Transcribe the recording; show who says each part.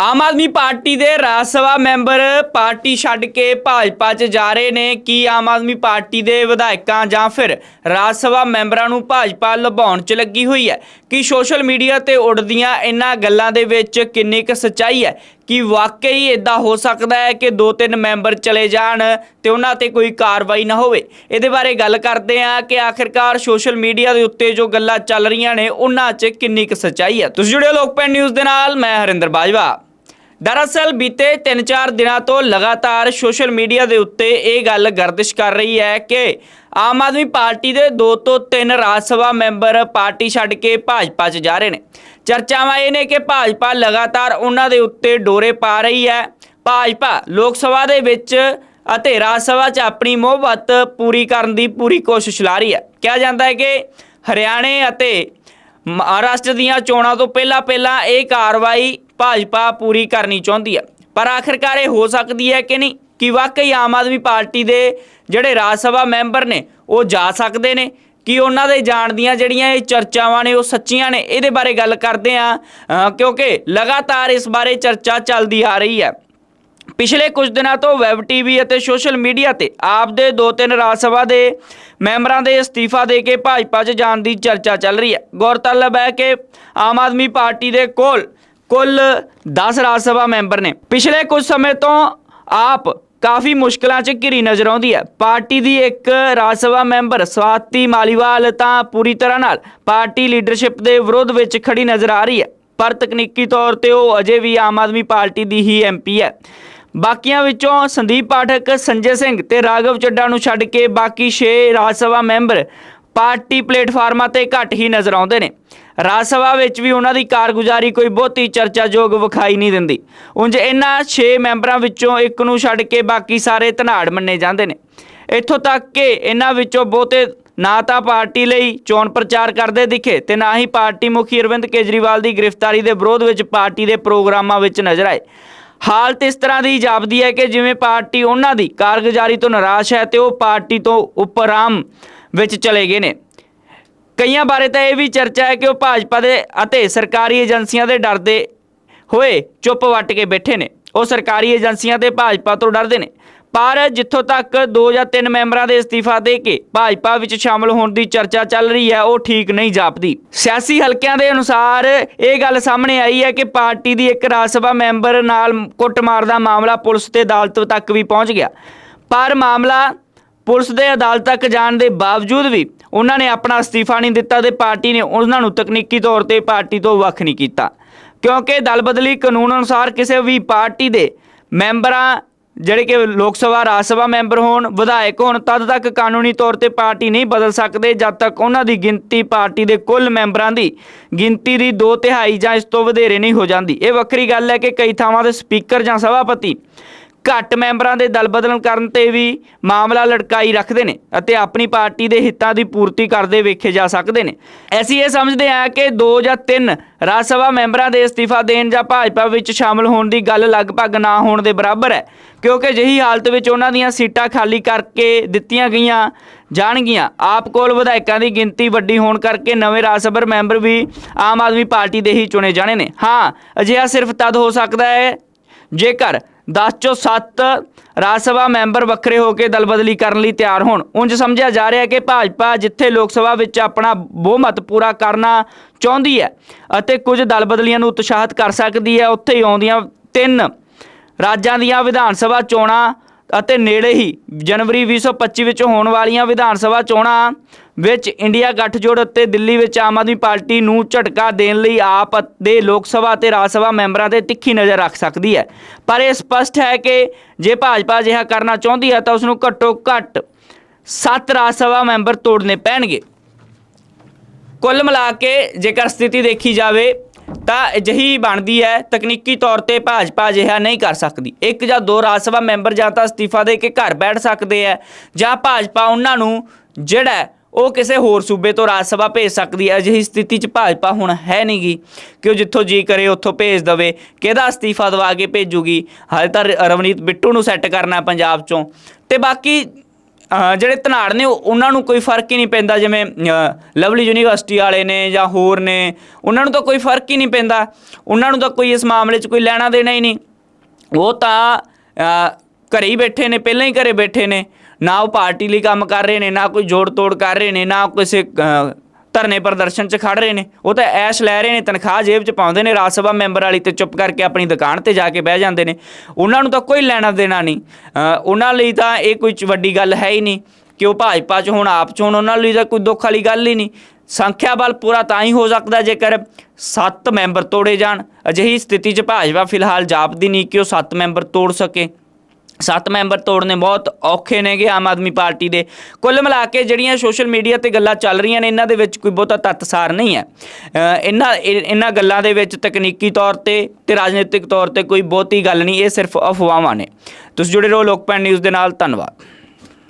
Speaker 1: Aam Aadmi party ਦੇ ਰਾਜ ਸਭਾ member party ਛੱਡ ਕੇ ਭਾਜਪਾ 'ਚ ਜਾ ਰਹੇ ਨੇ। ਕੀ ਆਮ ਆਦਮੀ ਪਾਰਟੀ ਦੇ ਵਿਧਾਇਕਾਂ ਜਾਂ ਫਿਰ ਰਾਜ ਸਭਾ ਮੈਂਬਰਾਂ ਨੂੰ ਭਾਜਪਾ ਲਭਾਉਣ 'ਚ ਲੱਗੀ ਹੋਈ ਹੈ? ਕਿ ਸੋਸ਼ਲ ਮੀਡੀਆ ਤੇ ਉੱਡਦੀਆਂ ਇਹਨਾਂ ਗੱਲਾਂ ਦੇ ਵਿੱਚ ਕਿੰਨੀ ਕੁ ਸੱਚਾਈ ਹੈ? ਕਿ ਵਾਕਈ ਇਦਾਂ ਹੋ ਸਕਦਾ ਹੈ ਕਿ ਦੋ ਤਿੰਨ ਮੈਂਬਰ ਚਲੇ ਜਾਣ ਤੇ ਉਹਨਾਂ ਤੇ ਕੋਈ ਕਾਰਵਾਈ ਨਾ ਹੋਵੇ? ਇਹਦੇ ਬਾਰੇ ਗੱਲ ਕਰਦੇ ਹਾਂ ਕਿ ਆਖਿਰਕਾਰ ਸੋਸ਼ਲ ਮੀਡੀਆ ਦੇ ਉੱਤੇ ਜੋ ਗੱਲਾਂ ਚੱਲ ਰਹੀਆਂ ਨੇ, ਉਹਨਾਂ 'ਚ ਕਿੰਨੀ ਕੁ ਸੱਚਾਈ ਹੈ? ਤੁਸੀਂ ਜੁੜਿਓ ਲੋਕਪੈਨ ਨਿਊਜ਼ ਦੇ ਨਾਲ, ਮੈਂ ਹਰਿੰਦਰ ਬਾਜਵਾ। ਦਰਅਸਲ ਬੀਤੇ 3-4 ਦਿਨਾਂ ਤੋਂ ਲਗਾਤਾਰ ਸੋਸ਼ਲ ਮੀਡੀਆ ਦੇ ਉੱਤੇ ਇਹ ਗੱਲ ਗਰਦਿਸ਼ ਕਰ ਰਹੀ ਹੈ ਕਿ ਆਮ ਆਦਮੀ ਪਾਰਟੀ ਦੇ 2 ਤੋਂ 3 ਰਾਜ ਸਭਾ ਮੈਂਬਰ ਪਾਰਟੀ ਛੱਡ ਕੇ ਭਾਜਪਾ 'ਚ ਜਾ ਰਹੇ ਨੇ। ਚਰਚਾਵਾਂ ਇਹ ਨੇ ਕਿ ਭਾਜਪਾ ਲਗਾਤਾਰ ਉਹਨਾਂ ਦੇ ਉੱਤੇ ਡੋਰੇ ਪਾ ਰਹੀ ਹੈ। ਭਾਜਪਾ ਲੋਕ ਸਭਾ ਦੇ ਵਿੱਚ ਅਤੇ ਰਾਜ ਸਭਾ 'ਚ ਆਪਣੀ ਮੁਹੱਬਤ ਪੂਰੀ ਕਰਨ ਦੀ ਪੂਰੀ ਕੋਸ਼ਿਸ਼ ਲਾ ਰਹੀ ਹੈ। ਕਿਹਾ ਜਾਂਦਾ ਹੈ ਕਿ ਹਰਿਆਣੇ ਅਤੇ ਮਹਾਰਾਸ਼ਟਰ ਦੀਆਂ ਚੋਣਾਂ ਤੋਂ ਪਹਿਲਾਂ ਪਹਿਲਾਂ ਇਹ ਕਾਰਵਾਈ ਭਾਜਪਾ ਪੂਰੀ ਕਰਨੀ ਚਾਹੁੰਦੀ ਹੈ ਪਰ ਆਖਿਰਕਾਰ ਇਹ ਹੋ ਸਕਦੀ ਹੈ ਕਿ ਨਹੀਂ ਕਿ ਵਾਕਈ ਆਮ ਆਦਮੀ ਪਾਰਟੀ ਦੇ ਜਿਹੜੇ ਰਾਜ ਸਭਾ ਮੈਂਬਰ ਨੇ, ਉਹ ਜਾ ਸਕਦੇ ਨੇ, ਕਿ ਉਹਨਾਂ ਦੇ ਜਾਣ ਦੀਆਂ ਜਿਹੜੀਆਂ ਇਹ ਚਰਚਾਵਾਂ ਨੇ, ਉਹ ਸੱਚੀਆਂ ਨੇ, ਇਹਦੇ ਬਾਰੇ ਗੱਲ ਕਰਦੇ ਆ ਕਿਉਂਕਿ ਲਗਾਤਾਰ ਇਸ ਬਾਰੇ ਚਰਚਾ ਚੱਲਦੀ ਆ ਰਹੀ ਹੈ। ਪਿਛਲੇ ਕੁਝ ਦਿਨਾਂ ਤੋਂ ਵੈਬ ਟੀਵੀ ਅਤੇ ਸੋਸ਼ਲ ਮੀਡੀਆ ਤੇ ਆਪ ਦੇ ਦੋ ਤਿੰਨ ਰਾਜ ਸਭਾ ਦੇ ਮੈਂਬਰਾਂ ਦੇ ਅਸਤੀਫਾ ਦੇ ਕੇ ਭਾਜਪਾ 'ਚ ਜਾਣ ਦੀ ਚਰਚਾ ਚੱਲ ਰਹੀ ਹੈ। ਗੌਰਤਲਬ ਹੈ ਕਿ ਆਮ ਆਦਮੀ ਪਾਰਟੀ ਦੇ ਕੋਲ ਕੁੱਲ 10 ਰਾਜ ਸਭਾ ਮੈਂਬਰ ਨੇ। ਪਿਛਲੇ ਕੁਝ ਸਮੇਂ ਤੋਂ ਆਪ ਕਾਫੀ ਮੁਸ਼ਕਲਾਂ 'ਚ ਘਿਰੀ ਨਜ਼ਰ ਆਉਂਦੀ ਹੈ। ਪਾਰਟੀ ਦੀ ਇੱਕ ਰਾਜ ਸਭਾ ਮੈਂਬਰ ਸਵਾਤੀ ਮਾਲੀਵਾਲ ਤਾਂ ਪੂਰੀ ਤਰ੍ਹਾਂ ਨਾਲ ਪਾਰਟੀ ਲੀਡਰਸ਼ਿਪ ਦੇ ਵਿਰੋਧ ਵਿੱਚ ਖੜੀ ਨਜ਼ਰ ਆ ਰਹੀ ਹੈ। ਪਰ ਤਕਨੀਕੀ ਤੌਰ ਤੇ ਉਹ ਅਜੇ ਵੀ ਆਮ ਆਦਮੀ ਪਾਰਟੀ ਦੀ ਹੀ ਐਮਪੀ ਹੈ। ਬਾਕੀਆਂ ਵਿੱਚੋਂ ਸੰਦੀਪ ਪਾਠਕ, ਸੰਜੇ ਸਿੰਘ ਤੇ ਰਾਘਵ ਚੱਡਾ ਨੂੰ ਛੱਡ ਕੇ ਬਾਕੀ 6 ਰਾਜ ਸਭਾ ਮੈਂਬਰ ਪਾਰਟੀ ਪਲੇਟਫਾਰਮਾਂ ਤੇ ਘੱਟ ਹੀ ਨਜ਼ਰ ਆਉਂਦੇ ਨੇ। ਰਾਜ ਸਭਾ ਵਿੱਚ ਵੀ ਉਹਨਾਂ ਦੀ ਕਾਰਗੁਜ਼ਾਰੀ ਕੋਈ ਬਹੁਤੀ ਚਰਚਾਯੋਗ ਵਿਖਾਈ ਨਹੀਂ ਦਿੰਦੀ। ਉਂਝ ਇਹਨਾਂ 6 ਮੈਂਬਰਾਂ ਵਿੱਚੋਂ ਇੱਕ ਨੂੰ ਛੱਡ ਕੇ ਬਾਕੀ ਸਾਰੇ ਧਨਾੜ ਮੰਨੇ ਜਾਂਦੇ ਨੇ। ਇੱਥੋਂ ਤੱਕ ਕਿ ਇਹਨਾਂ ਵਿੱਚੋਂ ਬਹੁਤੇ ਨਾ ਤਾਂ ਪਾਰਟੀ ਲਈ ਚੋਣ ਪ੍ਰਚਾਰ ਕਰਦੇ ਦਿਖੇ ਤੇ ਨਾ ਹੀ ਪਾਰਟੀ ਮੁਖੀ ਅਰਵਿੰਦ ਕੇਜਰੀਵਾਲ ਦੀ ਗ੍ਰਿਫਤਾਰੀ ਦੇ ਵਿਰੋਧ ਵਿੱਚ ਪਾਰਟੀ ਦੇ ਪ੍ਰੋਗਰਾਮਾਂ ਵਿੱਚ ਨਜ਼ਰ ਆਏ। ਹਾਲਤ ਇਸ ਤਰ੍ਹਾਂ ਦੀ ਜਾਪਦੀ ਹੈ ਕਿ ਜਿਵੇਂ ਪਾਰਟੀ ਉਹਨਾਂ ਦੀ ਕਾਰਗੁਜ਼ਾਰੀ ਤੋਂ ਨਿਰਾਸ਼ ਹੈ ਤੇ ਉਹ ਪਾਰਟੀ ਤੋਂ ਉਪਰਾਮ ਵਿੱਚ ਚਲੇ ਗਏ ਨੇ। ਕਈਆਂ ਬਾਰੇ ਤਾਂ ਇਹ ਵੀ ਚਰਚਾ ਹੈ ਕਿ ਉਹ ਭਾਜਪਾ ਦੇ ਅਤੇ ਸਰਕਾਰੀ ਏਜੰਸੀਆਂ ਦੇ ਡਰਦੇ ਹੋਏ ਚੁੱਪ ਵੱਟ ਕੇ ਬੈਠੇ ਨੇ। ਉਹ ਸਰਕਾਰੀ ਏਜੰਸੀਆਂ ਤੇ ਭਾਜਪਾ ਤੋਂ ਡਰਦੇ ਨੇ। ਪਰ ਜਿੱਥੋਂ ਤੱਕ 2 ਜਾਂ 3 ਮੈਂਬਰਾਂ ਦੇ ਅਸਤੀਫਾ ਦੇ ਕੇ ਭਾਜਪਾ ਵਿੱਚ ਸ਼ਾਮਲ ਹੋਣ ਦੀ ਚਰਚਾ ਚੱਲ ਰਹੀ ਹੈ, ਉਹ ਠੀਕ ਨਹੀਂ ਜਾਪਦੀ। ਸਿਆਸੀ ਹਲਕਿਆਂ ਦੇ ਅਨੁਸਾਰ ਇਹ ਗੱਲ ਸਾਹਮਣੇ ਆਈ ਹੈ ਕਿ ਪਾਰਟੀ ਦੀ ਇੱਕ ਰਾਜ ਸਭਾ ਮੈਂਬਰ ਨਾਲ ਕੁੱਟਮਾਰ ਦਾ ਮਾਮਲਾ ਪੁਲਿਸ ਤੇ ਅਦਾਲਤ ਤੱਕ ਵੀ ਪਹੁੰਚ ਗਿਆ। ਪਰ ਮਾਮਲਾ ਪੁਲਿਸ ਦੇ ਅਦਾਲਤ ਤੱਕ ਜਾਣ ਦੇ ਬਾਵਜੂਦ ਵੀ ਉਹਨਾਂ ਨੇ ਆਪਣਾ ਅਸਤੀਫਾ ਨਹੀਂ ਦਿੱਤਾ ਤੇ ਪਾਰਟੀ ਨੇ ਉਹਨਾਂ ਨੂੰ ਤਕਨੀਕੀ ਤੌਰ ਤੇ ਪਾਰਟੀ ਤੋਂ ਵੱਖ ਨਹੀਂ ਕੀਤਾ। ਕਿਉਂਕਿ ਦਲ ਬਦਲੀ ਕਾਨੂੰਨ ਅਨੁਸਾਰ ਕਿਸੇ ਵੀ ਪਾਰਟੀ ਦੇ ਮੈਂਬਰਾਂ, ਜਿਹੜੇ ਕਿ ਲੋਕ ਸਭਾ, ਰਾਜ ਸਭਾ ਮੈਂਬਰ ਹੋਣ, ਵਿਧਾਇਕ ਹੋਣ, ਤਦ ਤੱਕ ਕਾਨੂੰਨੀ ਤੌਰ ਤੇ ਪਾਰਟੀ ਨਹੀਂ ਬਦਲ ਸਕਦੇ, ਜਦ ਤੱਕ ਉਹਨਾਂ ਦੀ ਗਿਣਤੀ ਪਾਰਟੀ ਦੇ ਕੁੱਲ ਮੈਂਬਰਾਂ ਦੀ ਗਿਣਤੀ ਦੀ 2 ਤਿਹਾਈ ਜਾਂ ਇਸ ਤੋਂ ਵਧੇਰੇ ਨਹੀਂ ਹੋ ਜਾਂਦੀ। ਇਹ ਵੱਖਰੀ ਗੱਲ ਹੈ ਕਿ ਕਈ ਥਾਵਾਂ ਦੇ ਸਪੀਕਰ ਜਾਂ ਸਭਾਪਤੀ ਘੱਟ ਮੈਂਬਰਾਂ ਦੇ ਦਲ ਬਦਲਣ ਕਰਨ ਤੇ ਵੀ ਮਾਮਲਾ ਲਟਕਾਈ ਰੱਖਦੇ ਨੇ ਅਤੇ ਆਪਣੀ ਪਾਰਟੀ ਦੇ ਹਿੱਤਾਂ ਦੀ ਪੂਰਤੀ ਕਰਦੇ ਵੇਖੇ ਜਾ ਸਕਦੇ ਨੇ। ਅਸੀਂ ਇਹ ਸਮਝਦੇ ਹਾਂ ਕਿ 2 ਜਾਂ 3 ਰਾਜ ਸਭਾ ਮੈਂਬਰਾਂ ਦੇ ਅਸਤੀਫਾ ਦੇਣ ਜਾਂ ਭਾਜਪਾ ਵਿੱਚ ਸ਼ਾਮਲ ਹੋਣ ਦੀ ਗੱਲ ਲਗਭਗ ਨਾ ਹੋਣ ਦੇ ਬਰਾਬਰ ਹੈ, ਕਿਉਂਕਿ ਜਿਹੀ ਹਾਲਤ ਵਿੱਚ ਉਹਨਾਂ ਦੀਆਂ ਸੀਟਾਂ ਖਾਲੀ ਕਰਕੇ ਦਿੱਤੀਆਂ ਗਈਆਂ ਜਾਣਗੀਆਂ। ਆਪ ਕੋਲ ਵਿਧਾਇਕਾਂ ਦੀ ਗਿਣਤੀ ਵੱਡੀ ਹੋਣ ਕਰਕੇ ਨਵੇਂ ਰਾਜ ਸਭਾ ਮੈਂਬਰ ਵੀ ਆਮ ਆਦਮੀ ਪਾਰਟੀ ਦੇ ਹੀ ਚੁਣੇ ਜਾਣੇ ਨੇ। ਹਾਂ, ਅਜਿਹਾ ਸਿਰਫ ਤਦ ਹੋ ਸਕਦਾ ਹੈ ਜੇਕਰ 10 ਚੋਂ 7 ਰਾਜ ਸਭਾ ਮੈਂਬਰ ਵੱਖਰੇ ਹੋ ਕੇ ਦਲ ਬਦਲੀ ਕਰਨ ਲਈ ਤਿਆਰ ਹੋਣ। ਉਂਝ ਸਮਝਿਆ ਜਾ ਰਿਹਾ ਹੈ ਕਿ ਭਾਜਪਾ ਜਿੱਥੇ ਲੋਕ ਸਭਾ ਵਿੱਚ ਆਪਣਾ ਬਹੁਮਤ ਪੂਰਾ ਕਰਨਾ ਚਾਹੁੰਦੀ ਹੈ ਅਤੇ ਕੁਝ ਦਲ ਬਦਲੀਆਂ ਨੂੰ ਉਤਸ਼ਾਹਿਤ ਕਰ ਸਕਦੀ ਹੈ, ਉੱਥੇ ਹੀ ਆਉਂਦੀਆਂ ਤਿੰਨ ਰਾਜਾਂ ਦੀਆਂ ਵਿਧਾਨ ਸਭਾ ਚੋਣਾਂ ਅਤੇ ਨੇੜੇ ਹੀ ਜਨਵਰੀ 2025 ਵਿੱਚ ਹੋਣ ਵਾਲੀਆਂ ਵਿਧਾਨ ਸਭਾ ਚੋਣਾਂ ਵਿੱਚ ਇੰਡੀਆ ਗੱਠਜੋੜ ਅਤੇ ਦਿੱਲੀ ਵਿੱਚ ਆਮ ਆਦਮੀ ਪਾਰਟੀ ਨੂੰ ਝਟਕਾ ਦੇਣ ਲਈ ਆਪ ਦੇ ਲੋਕ ਸਭਾ ਤੇ ਰਾਜ ਸਭਾ ਮੈਂਬਰਾਂ ਤੇ ਤਿੱਖੀ ਨਜ਼ਰ ਰੱਖ ਸਕਦੀ ਹੈ। ਪਰ ਇਹ ਸਪਸ਼ਟ ਹੈ ਕਿ ਜੇ ਭਾਜਪਾ ਅਜਿਹਾ ਕਰਨਾ ਚਾਹੁੰਦੀ ਹੈ ਤਾਂ ਉਸ ਨੂੰ ਘੱਟੋ ਘੱਟ 7 ਰਾਜ ਸਭਾ ਮੈਂਬਰ ਤੋੜਨੇ ਪੈਣਗੇ। ਕੁੱਲ ਮਿਲਾ ਕੇ ਜੇਕਰ ਸਥਿਤੀ ਦੇਖੀ ਜਾਵੇ ਤਾਂ ਅਜਿਹੀ ਬਣਦੀ ਹੈ, ਤਕਨੀਕੀ ਤੌਰ ਤੇ ਭਾਜਪਾ ਅਜਿਹਾ ਨਹੀਂ ਕਰ ਸਕਦੀ। ਇੱਕ ਜਾਂ ਦੋ ਰਾਜ ਸਭਾ ਮੈਂਬਰ ਜਾਂ ਤਾਂ ਅਸਤੀਫਾ ਦੇ ਕੇ ਘਰ ਬੈਠ ਸਕਦੇ ਹੈ ਜਾਂ ਭਾਜਪਾ ਉਹਨਾਂ ਨੂੰ ਜਿਹੜਾ ਉਹ ਕਿਸੇ ਹੋਰ ਸੂਬੇ ਤੋਂ ਰਾਜ ਸਭਾ ਭੇਜ ਸਕਦੀ ਹੈ। ਅਜਿਹੀ ਸਥਿਤੀ 'ਚ ਭਾਜਪਾ ਹੁਣ ਹੈ ਨਹੀਂਗੀ ਕਿ ਉਹ ਜਿੱਥੋਂ ਜੀ ਕਰੇ ਉੱਥੋਂ ਭੇਜ ਦਵੇ। ਕਿਹਦਾ ਅਸਤੀਫਾ ਦਵਾ ਕੇ ਭੇਜੂਗੀ? ਹਾਲੇ ਤਾਂ ਰਵਨੀਤ ਬਿੱਟੂ ਨੂੰ ਸੈੱਟ ਕਰਨਾ ਪੰਜਾਬ 'ਚੋਂ। ਤੇ ਬਾਕੀ ਜਿਹੜੇ ਧਨਾੜ ਨੇ ਉਹਨਾਂ ਨੂੰ ਕੋਈ ਫ਼ਰਕ ਹੀ ਨਹੀਂ ਪੈਂਦਾ। ਜਿਵੇਂ ਲਵਲੀ ਯੂਨੀਵਰਸਿਟੀ ਵਾਲੇ ਨੇ ਜਾਂ ਹੋਰ ਨੇ ਉਹਨਾਂ ਨੂੰ ਤਾਂ ਕੋਈ ਫ਼ਰਕ ਹੀ ਨਹੀਂ ਪੈਂਦਾ। ਉਹਨਾਂ ਨੂੰ ਤਾਂ ਕੋਈ ਇਸ ਮਾਮਲੇ 'ਚ ਕੋਈ ਲੈਣਾ ਦੇਣਾ ਹੀ ਨਹੀਂ। ਉਹ ਤਾਂ ਅਹ, ਘਰੇ ਹੀ ਬੈਠੇ ਨੇ ਪਹਿਲਾਂ ਹੀ ਘਰੇ ਬੈਠੇ ਨੇ। ਨਾ ਉਹ ਪਾਰਟੀ ਲਈ ਕੰਮ ਕਰ ਰਹੇ ਨੇ, ਨਾ ਕੋਈ ਜੋੜ ਤੋੜ ਕਰ ਰਹੇ ਨੇ, ਨਾ ਕਿਸੇ ਧਰਨੇ ਪ੍ਰਦਰਸ਼ਨ 'ਚ ਖੜ ਰਹੇ ਨੇ। ਉਹ ਤਾਂ ਐਸ਼ ਲੈ ਰਹੇ ਨੇ, ਤਨਖਾਹ ਜੇਬ 'ਚ ਪਾਉਂਦੇ ਨੇ, ਰਾਜ ਸਭਾ ਮੈਂਬਰ ਵਾਲੀ ਤੇ ਚੁੱਪ ਕਰਕੇ ਆਪਣੀ ਦੁਕਾਨ ਤੇ ਜਾ ਕੇ ਬਹਿ ਜਾਂਦੇ ਨੇ। ਉਹਨਾਂ ਨੂੰ ਤਾਂ ਕੋਈ ਲੈਣਾ ਦੇਣਾ ਨਹੀਂ। ਉਹਨਾਂ ਲਈ ਤਾਂ ਇਹ ਕੋਈ ਵੱਡੀ ਗੱਲ ਹੈ ਹੀ ਨਹੀਂ ਕਿ ਉਹ ਭਾਜਪਾ 'ਚ ਹੁਣ, ਆਪ 'ਚ ਹੁਣ, ਉਹਨਾਂ ਲਈ ਤਾਂ ਕੋਈ ਦੁੱਖ ਵਾਲੀ ਗੱਲ ਹੀ ਨਹੀਂ। ਸੰਖਿਆ ਬਲ ਪੂਰਾ ਤਾਂ ਹੀ ਹੋ ਸਕਦਾ ਜੇਕਰ 7 ਮੈਂਬਰ ਤੋੜੇ ਜਾਣ। ਅਜਿਹੀ ਸਥਿਤੀ 'ਚ ਭਾਜਪਾ ਫਿਲਹਾਲ ਜਾਪਦੀ ਨਹੀਂ ਕਿ ਉਹ 7 ਮੈਂਬਰ ਤੋੜ ਸਕੇ। ਸੱਤ ਮੈਂਬਰ ਤੋੜਨੇ ਬਹੁਤ ਔਖੇ ਨੇਗੇ ਆਮ ਆਦਮੀ ਪਾਰਟੀ ਦੇ। ਕੁੱਲ ਮਿਲਾ ਕੇ ਜਿਹੜੀਆਂ ਸੋਸ਼ਲ ਮੀਡੀਆ ਤੇ ਗੱਲਾਂ ਚੱਲ ਰਹੀਆਂ ਨੇ, ਇਹਨਾਂ ਦੇ ਵਿੱਚ ਕੋਈ ਬਹੁਤਾ ਤੱਤਸਾਰ ਨਹੀਂ ਹੈ। ਇਹਨਾਂ ਇਹ- ਇਹਨਾਂ ਗੱਲਾਂ ਦੇ ਵਿੱਚ ਤਕਨੀਕੀ ਤੌਰ ਤੇ ਤੇ ਰਾਜਨੀਤਿਕ ਤੌਰ ਤੇ ਕੋਈ ਬਹੁਤੀ ਗੱਲ ਨਹੀਂ, ਇਹ ਸਿਰਫ ਅਫਵਾਹਾਂ ਨੇ। ਤੁਸੀਂ ਜੁੜੇ ਰਹੋ ਲੋਕਪਾਲ ਨਿਊਜ਼ ਦੇ ਨਾਲ, ਧੰਨਵਾਦ।